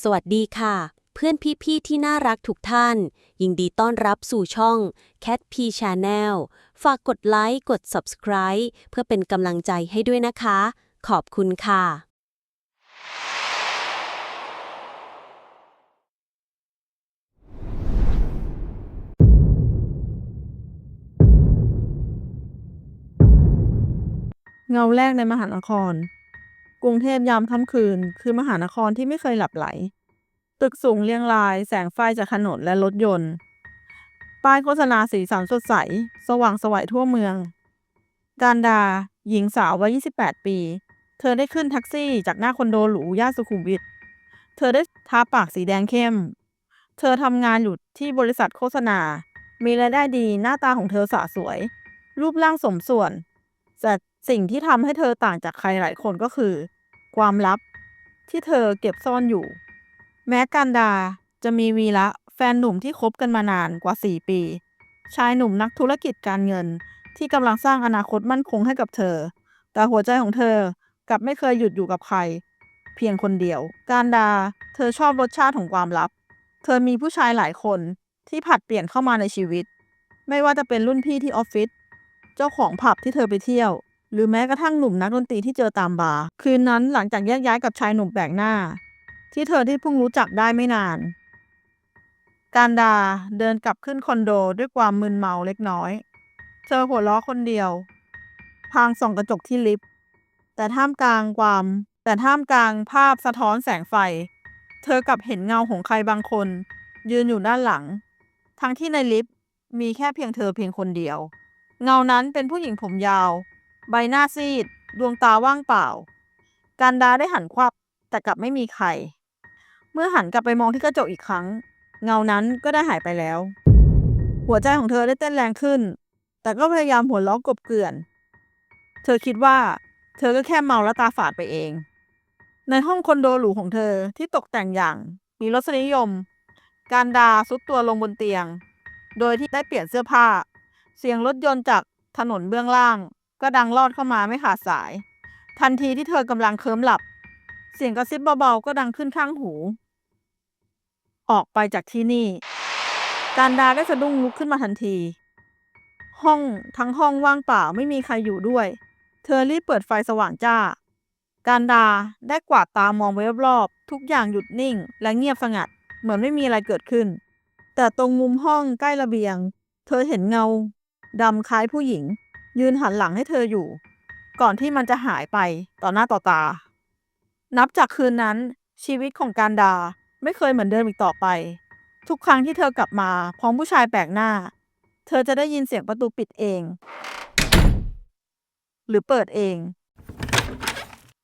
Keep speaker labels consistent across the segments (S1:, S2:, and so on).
S1: สวัสดีค่ะ เพื่อนพี่ๆที่น่ารักทุกท่าน ยินดีต้อนรับสู่ช่อง Cat P Channel ฝากกดไลค์กด Subscribe เพื่อเป็นกำลังใจให้ด้วยนะคะ ขอบคุณค่ะ
S2: เงาแรกในมหานคร กรุงเทพยามค่ำคืน คือมหานครที่ไม่เคยหลับไหล ตึกสูงเรียงราย แสงไฟจากถนนและรถยนต์ ป้ายโฆษณาสีสันสดใส สว่างสวัยทั่วเมืองการดา หญิงสาววัย 28 ปี เธอได้ขึ้นแท็กซี่จากหน้าคอนโดหรูย่านสุขุมวิท เธอได้ทาปากสีแดงเข้ม เธอทำงานอยู่ที่บริษัทโฆษณา มีรายได้ดีหน้าตาของเธอสะสวย รูปร่างสมส่วนแต่สิ่งที่ทำให้เธอต่างจากใครหลายคนก็คือ ความลับ ที่เธอเก็บซ่อนอยู่ แม้การดาจะมีวีระแฟนหนุ่มที่คบกันมานานกว่า 4 ปี ชายหนุ่มนักธุรกิจการเงินที่กำลังสร้างอนาคตมั่นคงให้กับเธอ แต่หัวใจของเธอกลับไม่เคยหยุดอยู่กับใคร เพียงคนเดียว การดา เธอชอบรสชาติของความลับ เธอมีผู้ชายหลายคนที่ผัดเปลี่ยนเข้ามาในชีวิต ไม่ว่าจะเป็นรุ่นพี่ที่ออฟฟิศ เจ้าของผับที่เธอไปเที่ยว หรือแม้กระทั่งหนุ่มนักดนตรีที่เจอตามบาร์คืนนั้นหลังจากแยกย้ายกับชายหนุ่มแปลกหน้า ที่เธอที่เพิ่งรู้จักได้ไม่นาน การดาเดินกลับขึ้นคอนโดด้วยความมึนเมาเล็กน้อย เธอหัวเราะคนเดียว พางส่องกระจกที่ลิฟต์แต่ท่ามกลางความ แต่ท่ามกลางภาพสะท้อนแสงไฟ เธอกลับเห็นเงาของใครบางคน ยืนอยู่ด้านหลัง ทั้งที่ในลิฟต์มีแค่เพียงเธอเพียงคนเดียว เงานั้นเป็นผู้หญิงผมยาว ใบหน้าซีด ดวงตาว่างเปล่า การดาได้หันควับแต่กลับไม่มีใคร เมื่อหันกลับไปมองที่กระจกอีกครั้ง เงานั้นก็ได้หายไปแล้ว หัวใจของเธอได้เต้นแรงขึ้น แต่ก็พยายามหัวเราะกบเกลื่อน เธอคิดว่า เธอก็แค่เมาและตาฝาดไปเอง ในห้องคอนโดหรูของเธอที่ตกแต่งอย่างมีรสนิยม การดาซุดตัวลงบนเตียง โดยที่ได้เปลี่ยนเสื้อผ้า เสียงรถยนต์จากถนนเบื้องล่าง ก็ดังลอดเข้ามาไม่ขาดสาย ทันทีที่เธอกำลังเคลิ้มหลับ เสียงกระซิบเบาๆก็ดังขึ้นข้างหู ออกไปจากที่นี่ การดาได้สะดุ้งลุกขึ้นมาทันที ห้องทั้งห้องว่างเปล่าไม่มีใครอยู่ด้วย เธอรีบเปิดไฟสว่างจ้า การดาได้กวาดตามองไปรอบๆทุกอย่างหยุดนิ่ง และเงียบสงัด เหมือนไม่มีอะไรเกิดขึ้น แต่ตรงมุมห้องใกล้ระเบียง เธอเห็นเงาดำคล้ายผู้หญิง ยืนหันหลังให้เธออยู่ ก่อนที่มันจะหายไปต่อหน้าต่อตา นับจากคืนนั้น ชีวิตของการดาไม่เคยเหมือนเดิมอีกต่อไป ทุกครั้งที่เธอกลับมาพร้อมผู้ชายแปลกหน้า เธอจะได้ยินเสียงประตูปิดเอง หรือเปิดเอง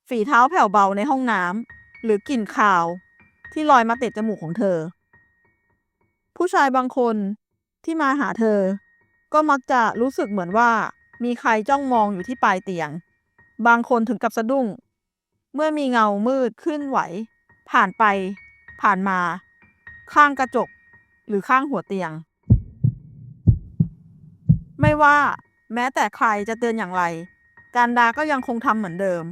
S2: ฝีเท้าแผ่วเบาในห้องน้ำหรือกลิ่นคาว ที่ลอยมาเตะจมูกของเธอ ผู้ชายบางคนที่มาหาเธอ ก็มักจะรู้สึกเหมือนว่า มีใครจ้องมองอยู่ที่ปลายเตียง บางคนถึงกับสะดุ้ง เมื่อมีเงามืดขึ้นไหว ผ่านไป ผ่านมา ข้างกระจก หรือข้างหัวเตียง ไม่ว่า แม้แต่ใครจะเตือนอย่างไร การดาก็ยังคงทำเหมือนเดิม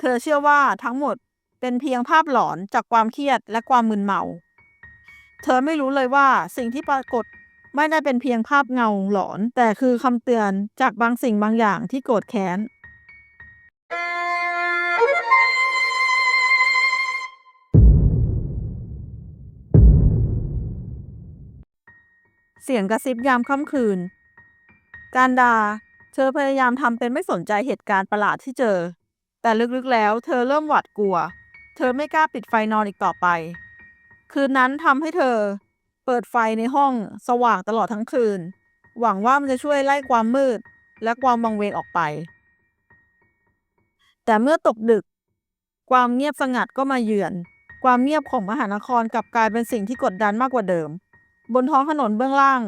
S2: เธอเชื่อว่าทั้งหมดเป็นเพียงภาพหลอนจากความเครียดและความมึนเมา เธอไม่รู้เลยว่าสิ่งที่ปรากฏ ไม่ได้เป็นเพียงภาพเงาหลอน แต่คือคำเตือนจากบางสิ่งบางอย่างที่โกรธแค้น เสียงกระซิบยามค่ำคืน การดา เธอพยายามทำเป็นไม่สนใจเหตุการณ์ประหลาดที่เจอ แต่ลึกๆแล้วเธอเริ่มหวาดกลัว เธอไม่กล้าปิดไฟนอนอีกต่อไป คืนนั้นทำให้เธอ เปิดไฟในห้องสว่างตลอดทั้งคืน หวังว่ามันจะช่วยไล่ความมืด และความวังเวงออกไป แต่เมื่อตกดึก ความเงียบสงัดก็มาเยือน ความเงียบของมหานครกลับกลายเป็นสิ่งที่กดดันมากกว่าเดิม บนท้องถนนเบื้องล่าง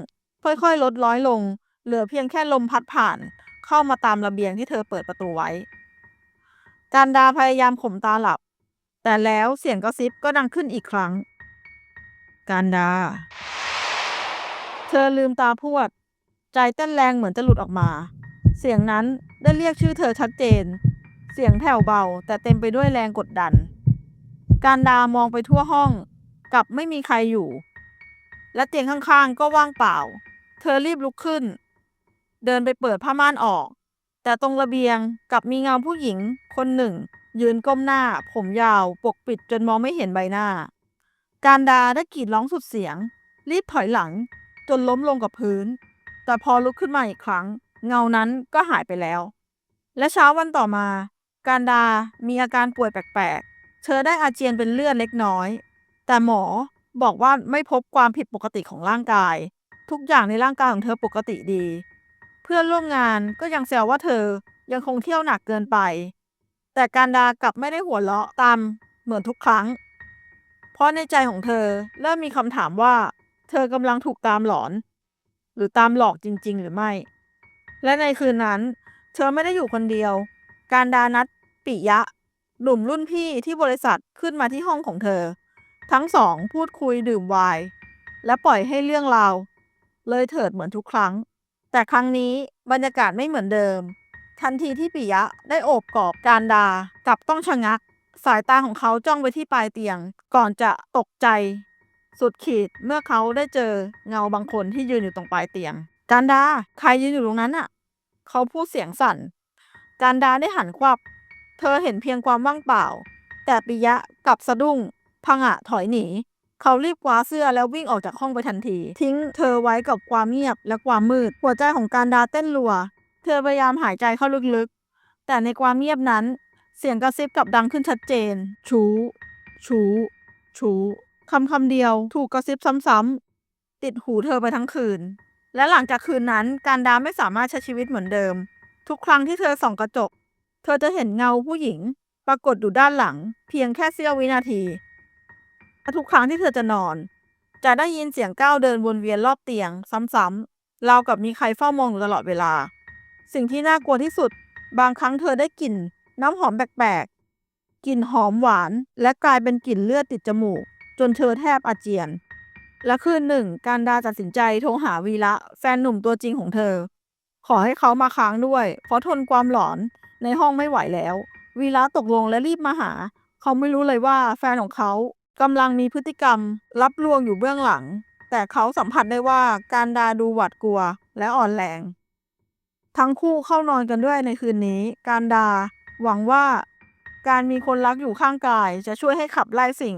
S2: ค่อยๆ ลดร้อยลง เหลือเพียงแค่ลมพัดผ่าน เข้ามาตามระเบียงที่เธอเปิดประตูไว้ การดาพยายามข่มตาหลับ แต่แล้วเสียงกระซิบก็ดังขึ้นอีกครั้ง การดา เธอลืมตาพวด ใจเต้นแรงเหมือนจะหลุดออกมา เสียงนั้นได้เรียกชื่อเธอชัดเจน เสียงแผ่วเบา แต่เต็มไปด้วยแรงกดดัน การดามองไปทั่วห้อง กลับไม่มีใครอยู่ และเตียงข้างๆ ก็ว่างเปล่า เธอรีบลุกขึ้น เดินไปเปิดผ้าม่านออก แต่ตรงระเบียงกลับมีเงาผู้หญิงคนหนึ่ง ยืนก้มหน้า ผมยาวปกปิดจนมองไม่เห็นใบหน้า การดาได้กรีดร้องสุดเสียง รีบถอยหลัง จนล้มลงกับพื้น แต่พอลุกขึ้นมาอีกครั้ง เงานั้นก็หายไปแล้ว และเช้าวันต่อมา การดามีอาการป่วยแปลกๆ เธอได้อาเจียนเป็นเลือดเล็กน้อย แต่หมอบอกว่าไม่พบความผิดปกติของร่างกาย ทุกอย่างในร่างกายของเธอปกติดี เพื่อนร่วมงานก็ยังแซวว่าเธอยังคงเที่ยวหนักเกินไป แต่การดากลับไม่ได้หัวเราะตามเหมือนทุกครั้ง เพราะในใจของเธอเริ่มมีคำถามว่า เธอกำลังถูกตามหลอน หรือตามหลอกจริง ๆ หรือไม่ และในคืนนั้น เธอไม่ได้อยู่คนเดียว การดานัดปิยะ หนุ่มรุ่นพี่ที่บริษัทขึ้นมาที่ห้องของเธอ ทั้งสองพูดคุยดื่มไวน์และปล่อยให้เรื่องราว เลยเถิดเหมือนทุกครั้ง แต่ครั้งนี้บรรยากาศไม่เหมือนเดิม ทันทีที่ปิยะได้โอบกอดการดากลับต้องชะงัก สายตาของเขาจ้องไปที่ปลายเตียง ก่อนจะตกใจ สุดขีดเมื่อเขาได้เจอเงาบางคนที่ยืนอยู่ตรงปลายเตียงการดา ใครยืนอยู่ตรงนั้นอะ เขาพูดเสียงสั่นการดาได้หันควับ เธอเห็นเพียงความว่างเปล่า แต่ปิยะกลับสะดุ้งพังอะถอยหนี เขารีบคว้าเสื้อแล้ววิ่งออกจากห้องไปทันที ทิ้งเธอไว้กับความเงียบและความมืด หัวใจของการดาเต้นรัว เธอพยายามหายใจเข้าลึกๆ แต่ในความเงียบนั้น เสียงกระซิบกลับดังขึ้นชัดเจน ชูชูชูคำคำเดียวถูกกระซิบซ้ำๆ ติดหูเธอไปทั้งคืน และหลังจากคืนนั้นการดาไม่สามารถใช้ชีวิตเหมือนเดิม ทุกครั้งที่เธอส่องกระจก เธอจะเห็นเงาผู้หญิง ปรากฏอยู่ด้านหลัง เพียงแค่เสี้ยววินาทีและทุกครั้งที่เธอจะนอน จะได้ยินเสียงก้าวเดินวนเวียนรอบเตียง ซ้ำๆราวกับมีใครเฝ้ามองอยู่ตลอดเวลา สิ่งที่น่ากลัวที่สุด บางครั้งเธอได้กลิ่น น้ำหอมแปลกๆ กลิ่นหอมหวาน และกลายเป็นกลิ่นเลือดติดจมูก จนเธอแทบอาเจียน และคืนหนึ่ง การดาตัดสินใจโทรหาวีระแฟนหนุ่มตัวจริงของเธอ ขอให้เขามาค้างด้วย เพราะทนความหลอนในห้องไม่ไหวแล้ว วีระตกลงและรีบมาหา เขาไม่รู้เลยว่าแฟนของเขากำลังมีพฤติกรรม รับลวงอยู่เบื้องหลัง แต่เขาสัมผัสได้ว่าการดาดูหวาดกลัวและอ่อนแรง ทั้งคู่เข้านอนกันด้วยในคืนนี้ การดา หวังว่าการมีคนรักอยู่ข้างกายจะช่วยให้ขับไล่สิ่ง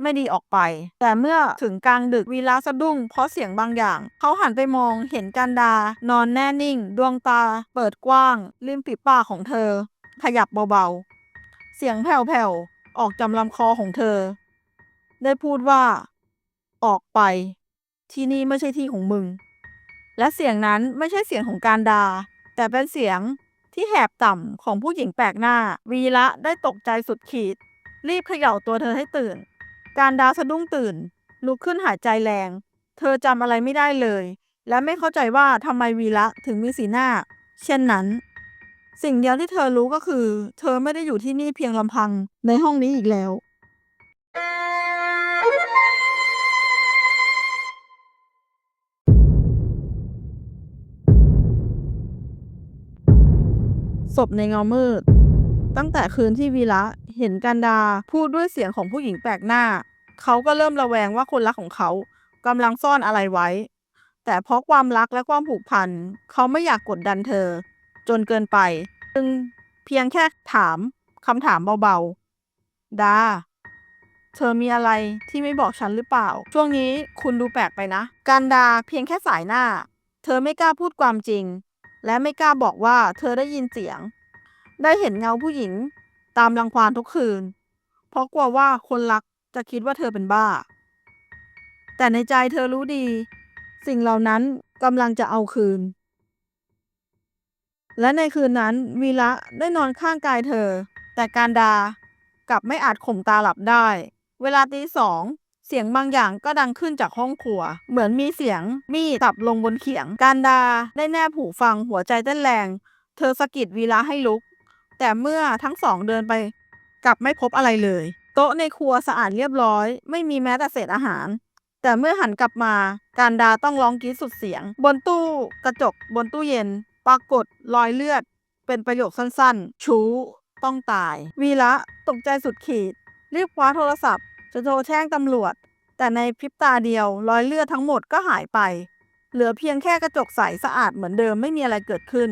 S2: ไม่ดีออกไป แต่เมื่อถึงกลางดึกวีระสะดุ้งเพราะเสียงบางอย่าง เขาหันไปมองเห็นกันดา นอนแน่นิ่ง ดวงตา เปิดกว้าง ริมฝีปากของเธอ ขยับเบาๆ เสียงแผ่วๆ ออกจำลำคอของเธอ ได้พูดว่า ออกไป ที่นี่ไม่ใช่ที่ของมึง และเสียงนั้นไม่ใช่เสียงของการดา แต่เป็นเสียง ที่แหบต่ำของผู้หญิงแปลกหน้า วีระได้ตกใจสุดขีด รีบเขย่าตัวเธอให้ตื่น การดาสะดุ้งตื่น ลุกขึ้นหายใจแรง เธอจำอะไรไม่ได้เลย และไม่เข้าใจว่าทำไมวีระถึงมีสีหน้า เช่นนั้น สิ่งเดียวที่เธอรู้ก็คือ เธอไม่ได้อยู่ที่นี่เพียงลำพังในห้องนี้อีกแล้ว พในเงามืด ตั้งแต่คืนที่วีระเห็นกันดาพูดด้วยเสียงของผู้หญิงแปลกหน้า เขาก็เริ่มระแวงว่าคนรักของเขากำลังซ่อนอะไรไว้ แต่เพราะความรักและความผูกพัน เขาไม่อยากกดดันเธอ จนเกินไป จึงเพียงแค่ถามคำถามเบาๆ ดา เธอมีอะไรที่ไม่บอกฉันหรือเปล่า ช่วงนี้คุณดูแปลกไปนะ การดาเพียงแค่สายหน้า เธอไม่กล้าพูดความจริง และไม่กล้าบอกว่าเธอได้ยินเสียง ได้เห็นเงาผู้หญิงตามรังควานทุกคืน เพราะกลัวว่าคนรักจะคิดว่าเธอเป็นบ้า แต่ในใจเธอรู้ดี สิ่งเหล่านั้นกำลังจะเอาคืน และในคืนนั้นวีระได้นอนข้างกายเธอ แต่การดากลับไม่อาจข่มตาหลับได้ เวลาตีสอง เสียงบางอย่างก็ดังขึ้นจากห้องครัว เหมือนมีเสียงมีดตับลงบนเขียง การดาได้แนบหูฟังหัวใจเต้นแรง เธอสะกิดวีระให้ลุก แต่เมื่อทั้งสองเดินไป กลับไม่พบอะไรเลย โต๊ะในครัวสะอาดเรียบร้อย ไม่มีแม้แต่เศษอาหาร แต่เมื่อหันกลับมา การดาต้องร้องกรีดสุดเสียง บนตู้กระจกบนตู้เย็น ปรากฏรอยเลือด เป็นประโยคสั้นๆ ชูต้องตาย วีระตกใจสุดขีดรีบคว้าโทรศัพท์ จะโทรแจ้งตำรวจ แต่ในพริบตาเดียวรอยเลือดทั้งหมดก็หายไป เหลือเพียงแค่กระจกใสสะอาดเหมือนเดิมไม่มีอะไรเกิดขึ้น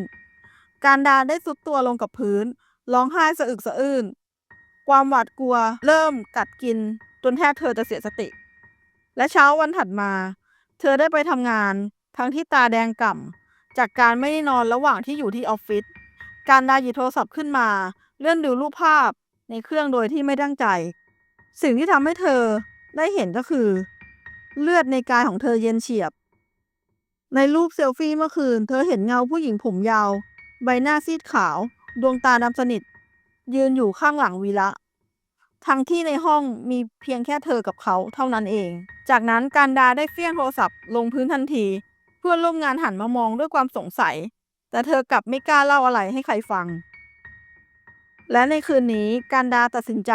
S2: การดาได้สุดตัวลงกับพื้น ร้องไห้สะอึกสะอื้นความหวาดกลัว เริ่มกัดกินจนแทบเธอจะเสียสติ และเช้าวันถัดมา เธอได้ไปทำงาน ทั้งที่ตาแดงก่ำจากการไม่ได้นอนระหว่างที่อยู่ที่ออฟฟิศการดาหยิบโทรศัพท์ขึ้นมา เลื่อนดูรูปภาพในเครื่องโดยที่ไม่ตั้งใจ สิ่งที่ทำให้เธอได้เห็นก็คือ เลือดในกายของเธอเย็นเฉียบ ในรูปเซลฟี่เมื่อคืน เธอเห็นเงาผู้หญิงผมยาว ใบหน้าซีดขาว ดวงตาดำสนิท ยืนอยู่ข้างหลังวีระ ทั้งที่ในห้องมีเพียงแค่เธอกับเขาเท่านั้นเอง จากนั้นการดาได้เฟี้ยงโทรศัพท์ลงพื้นทันที เพื่อนร่วมงานหันมามองด้วยความสงสัย แต่เธอกลับไม่กล้าเล่าอะไรให้ใครฟัง และในคืนนี้การดาตัดสินใจ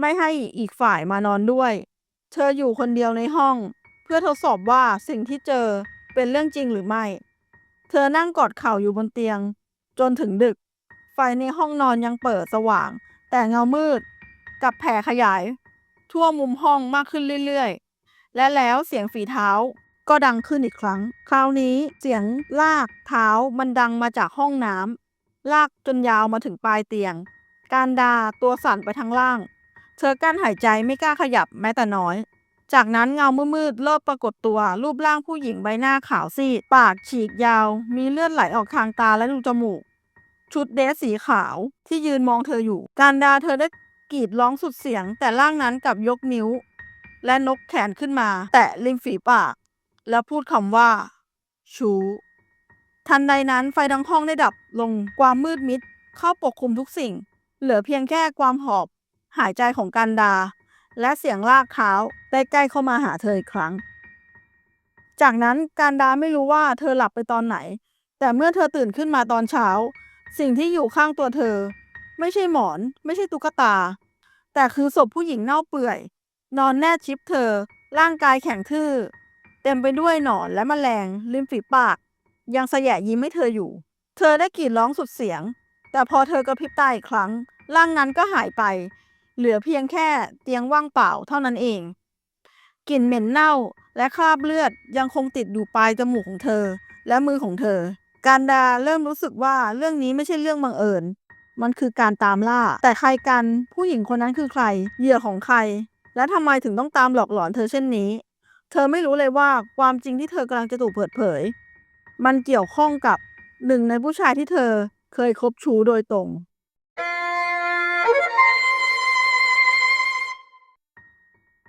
S2: ไม่ให้อีกฝ่ายมานอนด้วย เธออยู่คนเดียวในห้อง เพื่อทดสอบว่าสิ่งที่เจอเป็นเรื่องจริงหรือไม่ เธอนั่งกอดเข่าอยู่บนเตียง จนถึงดึก ไฟในห้องนอนยังเปิดสว่าง แต่เงามืดกับแผ่ขยาย ทั่วมุมห้องมากขึ้นเรื่อยๆ และแล้วเสียงฝีเท้าก็ดังขึ้นอีกครั้ง คราวนี้เสียงลากเท้ามันดังมาจากห้องน้ำลากจนยาวมาถึงปลายเตียง การดาตัวสั่นไปทั้งล่าง เธอกั้นหายใจไม่กล้าขยับแม้แต่น้อย จากนั้นเงามืดๆเริ่มปรากฏตัว รูปร่างผู้หญิงใบหน้าขาวซีด ปากฉีกยาว มีเลือดไหลออกทางตาและรูจมูก ชุดเดรสสีขาวที่ยืนมองเธออยู่ การดาเธอได้กรีดร้องสุดเสียง แต่ร่างนั้นกลับยกนิ้ว และนกแขนขึ้นมา แตะริมฝีปาก แล้วพูดคำว่า ชูทันใดนั้นไฟทั้งห้องได้ดับลงความมืดมิดเข้าปกคลุมทุกสิ่ง เหลือเพียงแค่ความหอบ หายใจของกันดา และเสียงลากเท้าได้ใกล้เข้ามาหาเธออีกครั้ง จากนั้นการดาไม่รู้ว่าเธอหลับไปตอนไหน แต่เมื่อเธอตื่นขึ้นมาตอนเช้า สิ่งที่อยู่ข้างตัวเธอ ไม่ใช่หมอน ไม่ใช่ตุ๊กตา แต่คือศพผู้หญิงเน่าเปื่อย นอนแน่ชิดเธอ ร่างกายแข็งทื่อ เต็มไปด้วยหนอนและแมลงริมฝีปาก ยังแสยะยิ้มให้เธออยู่ เธอได้กรีดร้องสุดเสียง แต่พอเธอกระพริบตาอีกครั้งร่างนั้นก็หายไป เหลือเพียงแค่เตียงว่างเปล่าเท่านั้นเอง กลิ่นเหม็นเน่าและคราบเลือดยังคงติดอยู่ปลายจมูกของเธอ และมือของเธอ การดาเริ่มรู้สึกว่าเรื่องนี้ไม่ใช่เรื่องบังเอิญ มันคือการตามล่า แต่ใครกันผู้หญิงคนนั้นคือใคร เหยื่อของใคร และทำไมถึงต้องตามหลอกหลอนเธอเช่นนี้ เธอไม่รู้เลยว่าความจริงที่เธอกำลังจะถูกเปิดเผย มันเกี่ยวข้องกับหนึ่งในผู้ชายที่เธอเคยคบชู้โดยตรง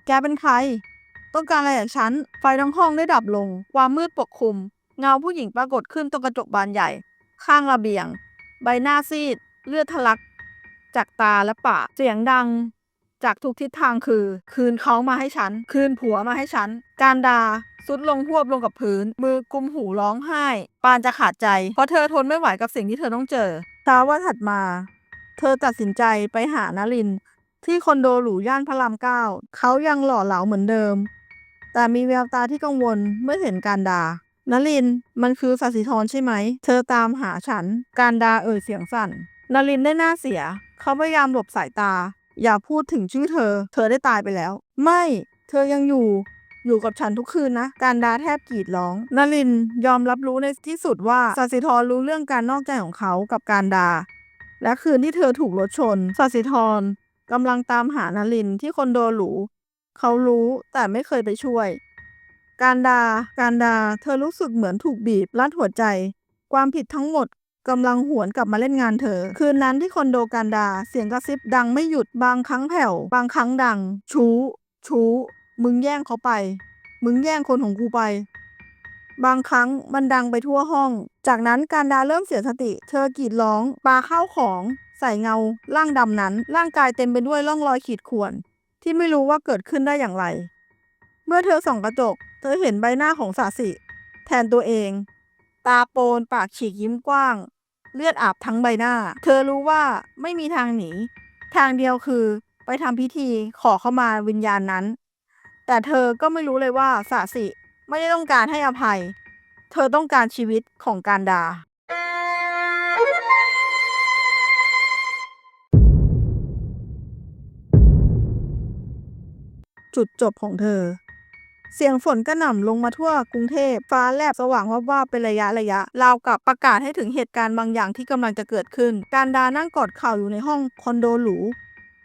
S2: แกเป็นใคร ต้องการอะไรจากฉัน ไฟทั้งห้องได้ดับลง ความมืดปกคลุม เงาผู้หญิงปรากฏขึ้นตรงกระจกบานใหญ่ ข้างระเบียง ใบหน้าซีด เลือดทะลัก จากตาและปาก เสียงดัง จากทุกทิศทางคือ คืนเขามาให้ฉัน คืนผัวมาให้ฉัน การดาสุดลงหวบลงกับพื้น มือกุมหูร้องไห้ ปานจะขาดใจ เพราะเธอทนไม่ไหวกับสิ่งที่เธอต้องเจอเช้าวันถัดมา เธอตัดสินใจไปหานาริน ที่คอนโดหรูย่านพระรามเก้าเขายังหล่อเหลาเหมือนเดิม แต่มีแววตาที่กังวลเมื่อเห็นการดานลิน มันคือสัสิธรใช่ไหม เธอตามหาฉัน การดาเอ่ยเสียงสั่นนลินได้หน้าเสีย เขาพยายามหลบสายตา อย่าพูดถึงชื่อเธอ เธอได้ตายไปแล้ว ไม่ เธอยังอยู่ อยู่กับฉันทุกคืนนะ การดาแทบกรีดร้องนลินยอมรับรู้ในที่สุดว่าสัสิธรรู้เรื่องการนอกใจของเขากับการดา และคืนที่เธอถูกรถชนสัสิธร กำลังตามหานารินที่คอนโดหรู เขารู้แต่ไม่เคยไปช่วย การดา การดา เธอรู้สึกเหมือนถูกบีบลัดหัวใจ ความผิดทั้งหมดกำลังหวนกลับมาเล่นงานเธอ คืนนั้นที่คอนโดการดา เสียงกระซิบดังไม่หยุดบางครั้งแผ่ว บางครั้งดัง ชู้ ชู้ มึงแย่งเขาไป มึงแย่งคนของกูไป บางครั้งมันดังไปทั่วห้อง จากนั้นการดาเริ่มเสียสติ เธอกรีดร้องปาข้าวของ ใส่เงาร่างดำนั้น ร่างกายเต็มไปด้วยร่องรอยขีดข่วน ที่ไม่รู้ว่าเกิดขึ้นได้อย่างไร เมื่อเธอส่องกระจก เธอเห็นใบหน้าของสาสิ แทนตัวเอง ตาโปนปากฉีกยิ้มกว้าง เลือดอาบทั้งใบหน้า เธอรู้ว่าไม่มีทางหนี ทางเดียวคือไปทำพิธีขอเข้ามาวิญญาณนั้น แต่เธอก็ไม่รู้เลยว่าสาสิไม่ได้ต้องการให้อภัย เธอต้องการชีวิตของการดา จุดจบของเธอ เสียงฝนกระหน่ำลงมาทั่วกรุงเทพฟ้าแลบสว่างวับวาบเป็นระยะระยะราวกับประกาศให้ถึงเหตุการณ์บางอย่างที่กำลังจะเกิดขึ้น การดานั่งกอดเข่าอยู่ในห้องคอนโดหรู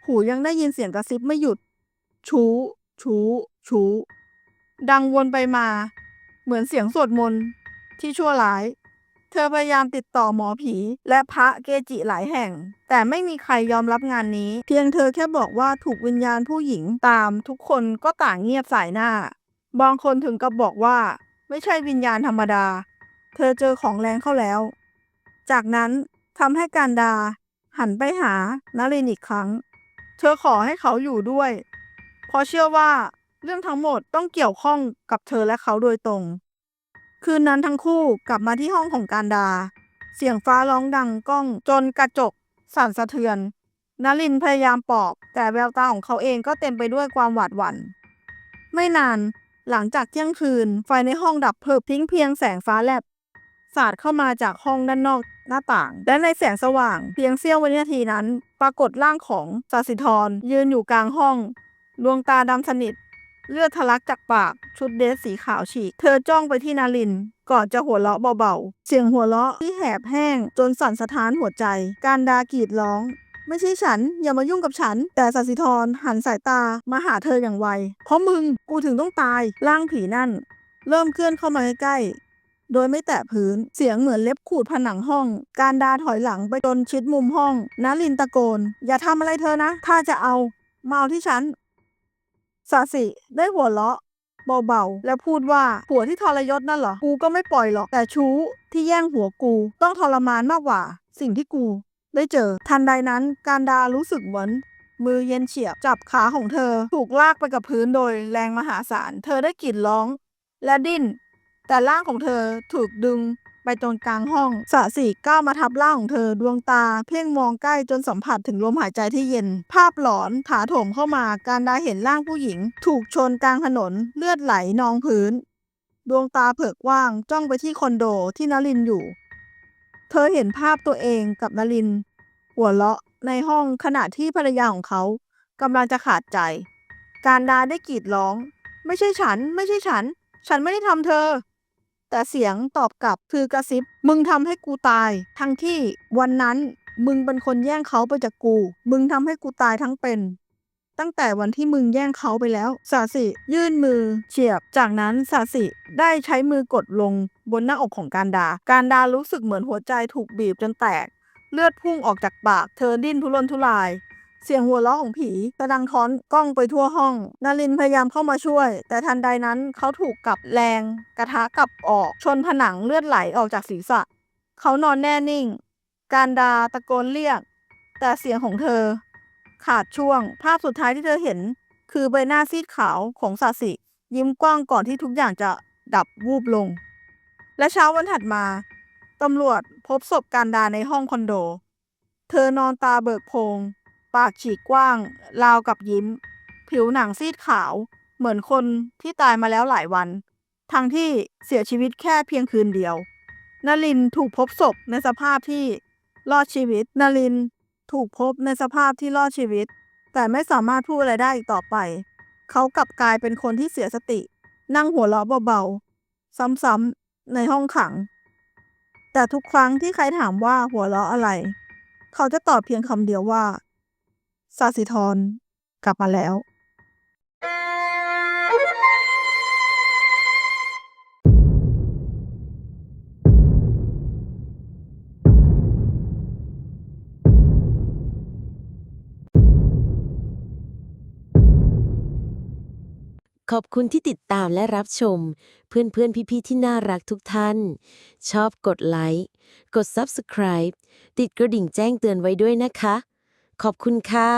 S2: หูยังได้ยินเสียงกระซิบไม่หยุด ชูชูชูดังวนไปมา เหมือนเสียงสวดมนต์ที่ชั่วร้าย เธอพยายามติดต่อหมอผี และพระเกจิหลายแห่ง แต่ไม่มีใครยอมรับงานนี้ เพียงเธอแค่บอกว่าถูกวิญญาณผู้หญิงตาม ทุกคนก็ต่างเงียบสายหน้า บางคนถึงกับบอกว่า ไม่ใช่วิญญาณธรรมดา เธอเจอของแรงเข้าแล้ว จากนั้นทำให้การดา หันไปหานลินอีกครั้ง เธอขอให้เขาอยู่ด้วย เพราะเชื่อว่าเรื่องทั้งหมดต้องเกี่ยวข้องกับเธอและเขาโดยตรง คืนนั้นทั้งคู่กลับมาที่ห้องของการดา เสียงฟ้าร้องดังก้องจนกระจก สั่นสะเทือนนลินพยายามปลอบ แต่แววตาของเขาเองก็เต็มไปด้วยความหวาดหวัน่น ไม่นานหลังจากเที่ยงคืน ไฟในห้องดับเพลิงทิ้งเพียงแสงฟ้าแลบ สาดเข้ามาจากห้องด้านนอกหน้าต่าง และในแสงสว่างเพียงเสี้ยววินาทีนั้น ปรากฏร่างของสาสิธรยืนอยู่กลางห้อง ดวงตาดำสนิท เลือดทะลักจากปากชุดเดรสสีขาวฉีก เธอจ้องไปที่นาริน ก่อนจะหัวเราะเบาๆ เสียงหัวเราะที่แหบแห้ง จนสั่นสะท้านหัวใจ การดากรีดร้อง ไม่ใช่ฉัน อย่ามายุ่งกับฉัน แต่สัสิธรหันสายตามาหาเธออย่างไว เพราะมึงกูถึงต้องตายร่างผีนั่น เริ่มเคลื่อนเข้ามาใกล้โดยไม่แตะพื้น เสียงเหมือนเล็บขูดผนังห้อง การดาถอยหลังไปจนชิดมุมห้องนาลินตะโกน อย่าทำอะไรเธอนะ ถ้าจะเอามาเอาที่ฉัน สาสิได้หัวเราะเบาๆ และพูดว่าผัวที่ทรยศนั่นเหรอ กูก็ไม่ปล่อยหรอก แต่ชู้ที่แย่งหัวกูต้องทรมานมากกว่า สิ่งที่กู ได้เจอ ทันใดนั้นการดารู้สึกเหมือนมือเย็นเฉียบจับขาของเธอ ถูกลากไปกับพื้นโดยแรงมหาศาล เธอได้กรีดร้อง และดิ้น แต่ร่างของเธอถูกดึง ไปตรงกลางห้องสะสีก้าวมาทับร่างของเธอดวงตา เพ่งมองใกล้จนสัมผัสถึงลมหายใจที่เย็น ภาพหลอนถาโถมเข้ามาการดาเห็นร่างผู้หญิง ถูกชนกลางถนนเลือดไหลนองพื้น ดวงตาเผือกว่างจ้องไปที่คอนโดที่นลินอยู่ เธอเห็นภาพตัวเองกับนลิน หัวเราะในห้องขณะที่ภรรยาของเขากำลังจะขาดใจ การดาได้กรีดร้อง ไม่ใช่ฉัน ไม่ใช่ฉัน ฉันไม่ได้ทำเธอ แต่เสียงตอบกลับคือกระซิบ มึงทำให้กูตาย ทั้งที่วันนั้นมึงเป็นคนแย่งเขาไปจากกู มึงทำให้กูตายทั้งเป็น ตั้งแต่วันที่มึงแย่งเขาไปแล้ว สาสิยื่นมือเฉียบ จากนั้นสาสิได้ใช้มือกดลงบนหน้าอกของการดา การดารู้สึกเหมือนหัวใจถูกบีบจนแตก เลือดพุ่งออกจากปาก เธอดิ้นทุรนทุราย เสียงหัวเราะของผีกระดังท้อนกล้องไปทั่วห้อง นารินพยายามเข้ามาช่วย แต่ทันใดนั้นเขาถูกกับแรง กระทะกับออก ชนผนังเลือดไหลออกจากศีรษะ เขานอนแน่นิ่ง การดาตะโกนเรียก แต่เสียงของเธอ ขาดช่วง ภาพสุดท้ายที่เธอเห็น คือใบหน้าซีดขาวของสาสิ ยิ้มกว้างก่อนที่ทุกอย่างจะดับวูบลง และเช้าวันถัดมาตำรวจพบศพการดาในห้องคอนโด เธอนอนตาเบิกโพง ปากฉีกกว้าง ราวกับยิ้ม ผิวหนังซีดขาว เหมือนคนที่ตายมาแล้วหลายวัน ทั้งที่เสียชีวิตแค่เพียงคืนเดียว นลินถูกพบศพในสภาพที่รอดชีวิต นลินถูกพบในสภาพที่รอดชีวิต แต่ไม่สามารถพูดอะไรได้อีกต่อไป เขากลับกลายเป็นคนที่เสียสติ นั่งหัวเราะเบาๆ ซ้ำๆในห้องขัง แต่ทุกครั้งที่ใครถามว่าหัวเราะอะไร เขาจะตอบเพียงคำเดียวว่า สาสิธรกลับมาแล้ว
S1: ขอบคุณที่ติดตามและรับชมเพื่อนๆพี่ๆ ที่น่ารักทุกท่าน ชอบกดไลค์ กด Subscribe ติดกระดิ่งแจ้งเตือนไว้ด้วยนะคะ ขอบคุณค่ะ